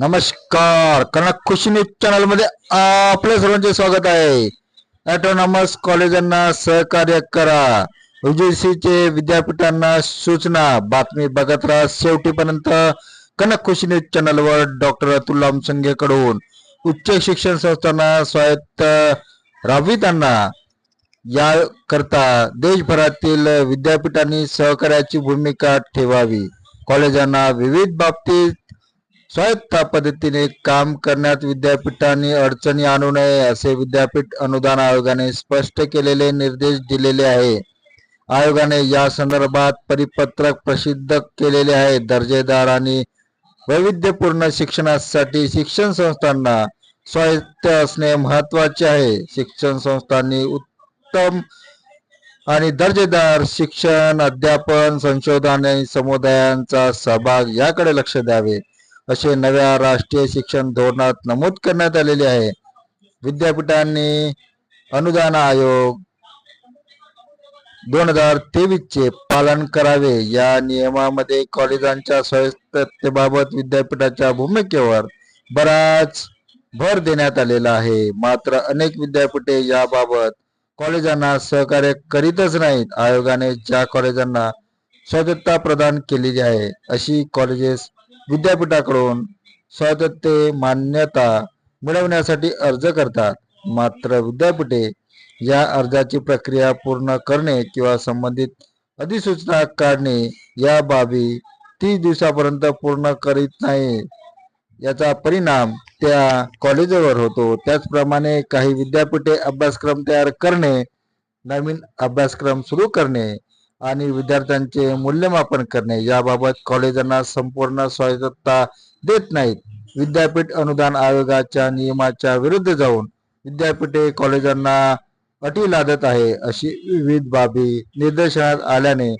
नमस्कार. कनक खुशी न्यूज चॅनलमध्ये आपल्या सर्वांचे स्वागत आहे. ऑटोनॉमस कॉलेजांना सहकार्य करा. UGC चे विद्यापीठांना सूचना. बातमी बघत राहा. शेवटीपर्यंत कनक खुशी न्यूज चॅनलवर डॉक्टर अतुल लामसंगे कडून उच्च शिक्षण संस्थांना स्वायत्त राबवितांना या करता देशभरातील विद्यापीठांनी सहकार्याची भूमिका ठेवावी. कॉलेजांना विविध बाबतीत स्वायत्त पद्धतीने काम करण्यात विद्यापीठांनी अडचणी आणू नये असे विद्यापीठ अनुदान आयोगाने स्पष्ट केलेले निर्देश दिलेले आहे. आयोगाने या संदर्भात परिपत्रक प्रसिद्ध केलेले आहे. दर्जेदार आणि वैविध्यपूर्ण शिक्षणासाठी शिक्षण संस्थांना स्वायत्त असणे महत्त्वाचे आहे. शिक्षण संस्थांनी उत्तम आणि दर्जेदार शिक्षण अध्यापन संशोधन आणि समुदायांचा सहभाग याकडे लक्ष द्यावे. असे नव्या राष्ट्रीय शिक्षण धोरणात नमूद करण्यात आलेले आहे. विद्यापीठांनी अनुदान आयोग दोन हजार तेवीस चे पालन करावे. या नियमामध्ये कॉलेजांच्या स्वायत्ततेबाबत विद्यापीठाच्या भूमिकेवर बराच भर देण्यात आलेला आहे. मात्र अनेक विद्यापीठे याबाबत कॉलेजांना सहकार्य करीतच नाहीत. आयोगाने ज्या कॉलेजांना स्वायत्तता प्रदान केलेली आहे अशी कॉलेजेस विद्यापीठाकडून स्वायत्तते मान्यता मिळवण्यासाठी अर्ज करतात. मात्र विद्यापीठे या अर्जाची प्रक्रिया पूर्ण करणे किंवा संबंधित अधिसूचना काढणे या बाबी तीस दिवसापर्यंत पूर्ण करीत नाही. याचा परिणाम त्या कॉलेजवर होतो. त्याचप्रमाणे काही विद्यापीठे अभ्यासक्रम तयार करणे नवीन अभ्यासक्रम सुरू करणे आणि विद्यार्थ्यांचे मूल्यमापन करणे याबाबत कॉलेजांना संपूर्ण स्वायत्तता देत नाहीत. विद्यापीठ अनुदान आयोगाच्या नियमाच्या विरुद्ध जाऊन विद्यापीठे कॉलेजांना अटी लादत आहे अशी विविध बाबी निदर्शनात आल्याने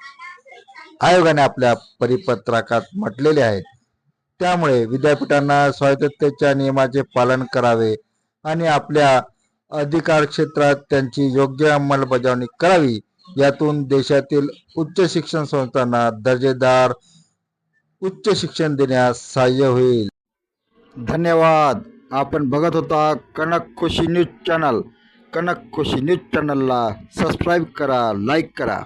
आयोगाने आपल्या परिपत्रकात म्हटलेले आहे. त्यामुळे विद्यापीठांना स्वायत्ततेच्या नियमाचे पालन करावे आणि आपल्या अधिकार क्षेत्रात त्यांची योग्य अंमलबजावणी करावी यातून देशातील उच्च शिक्षण संस्थांना दर्जेदार उच्च शिक्षण देण्यास सहाय्य होईल. धन्यवाद. आपण बघत होता Kanak Khushi news channel. Kanak Khushi news चॅनलला सबस्क्राईब करा लाईक करा.